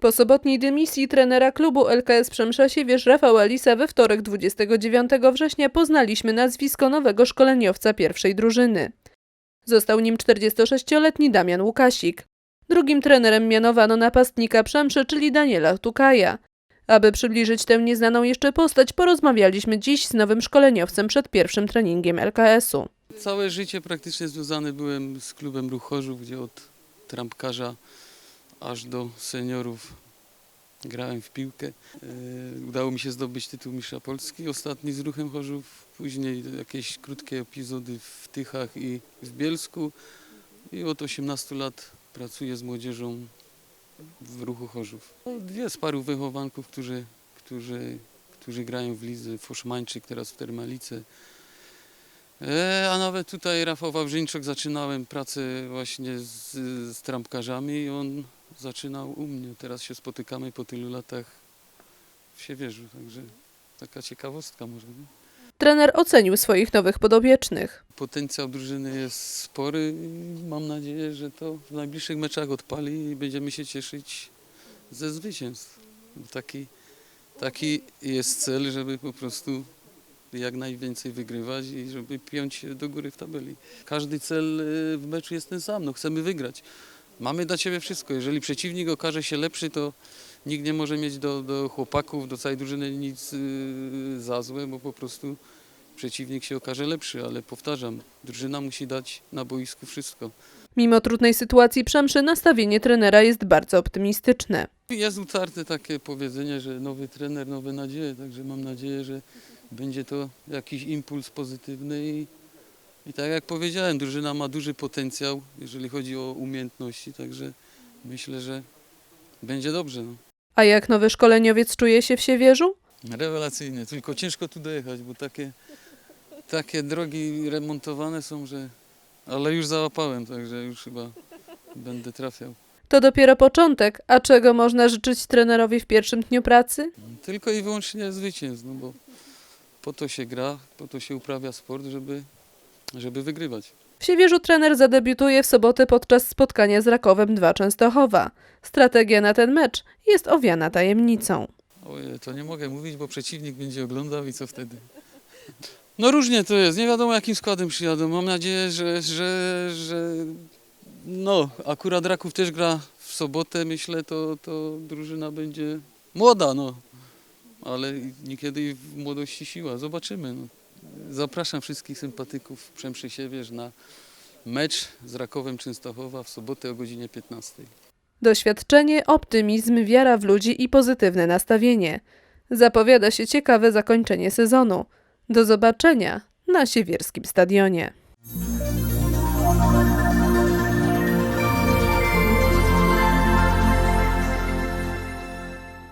Po sobotniej dymisji trenera klubu LKS Przemsza Siewierz Rafała Lisa we wtorek 29 września poznaliśmy nazwisko nowego szkoleniowca pierwszej drużyny. Został nim 46-letni Damian Łukasik. Drugim trenerem mianowano napastnika Przemszy, czyli Daniela Tukaja. Aby przybliżyć tę nieznaną jeszcze postać, porozmawialiśmy dziś z nowym szkoleniowcem przed pierwszym treningiem LKS-u. Całe życie praktycznie związany byłem z klubem Ruch Chorzów, gdzie od trampkarza aż do seniorów grałem w piłkę. E, Udało mi się zdobyć tytuł mistrza Polski, ostatni z Ruchem Chorzów, później jakieś krótkie epizody w Tychach i w Bielsku i od 18 lat pracuję z młodzieżą w Ruchu Chorzów. No, Dwie z paru wychowanków, którzy, którzy, którzy grają w lidze, Foszmańczyk teraz w Termalice, E, a nawet tutaj Rafał Wawrzyńczuk zaczynałem pracę właśnie z, z trampkarzami i on zaczynał u mnie. Teraz się spotykamy po tylu latach w Siewierzu, także taka ciekawostka może. Nie? Trener ocenił swoich nowych podopiecznych. Potencjał drużyny jest spory i mam nadzieję, że to w najbliższych meczach odpali i będziemy się cieszyć ze zwycięstw. Taki, taki jest cel, żeby po prostu jak najwięcej wygrywać i żeby piąć się do góry w tabeli. Każdy cel y, w meczu jest ten sam, no chcemy wygrać. Mamy dla Ciebie wszystko. Jeżeli przeciwnik okaże się lepszy, to nikt nie może mieć do, do chłopaków, do całej drużyny nic yy, za złe, bo po prostu przeciwnik się okaże lepszy, ale powtarzam, drużyna musi dać na boisku wszystko. Mimo trudnej sytuacji Przemszy, nastawienie trenera jest bardzo optymistyczne. Jest utarte takie powiedzenie, że nowy trener, nowe nadzieje, także mam nadzieję, że będzie to jakiś impuls pozytywny i, i tak jak powiedziałem, drużyna ma duży potencjał, jeżeli chodzi o umiejętności, także myślę, że będzie dobrze. No. A jak nowy szkoleniowiec czuje się w Siewierzu? Rewelacyjnie, tylko ciężko tu dojechać, bo takie, takie drogi remontowane są, że... Ale już załapałem, także już chyba będę trafiał. To dopiero początek, a czego można życzyć trenerowi w pierwszym dniu pracy? Tylko i wyłącznie zwycięstw, no bo po to się gra, po to się uprawia sport, żeby, żeby wygrywać. W Siewierzu trener zadebiutuje w sobotę podczas spotkania z Rakowem 2 Częstochowa. Strategia na ten mecz jest owiana tajemnicą. Ojej, to nie mogę mówić, bo przeciwnik będzie oglądał i co wtedy? No różnie to jest, nie wiadomo jakim składem przyjadą. Mam nadzieję, że, że, że no, akurat Raków też gra w sobotę, myślę, to, to drużyna będzie młoda, no. Ale niekiedy w młodości siła, zobaczymy. No. Zapraszam wszystkich sympatyków Przemszy Siewierz na mecz z Rakowem Częstochowa w sobotę o godzinie 15. Doświadczenie, optymizm, wiara w ludzi i pozytywne nastawienie. Zapowiada się ciekawe zakończenie sezonu. Do zobaczenia na siewierskim stadionie.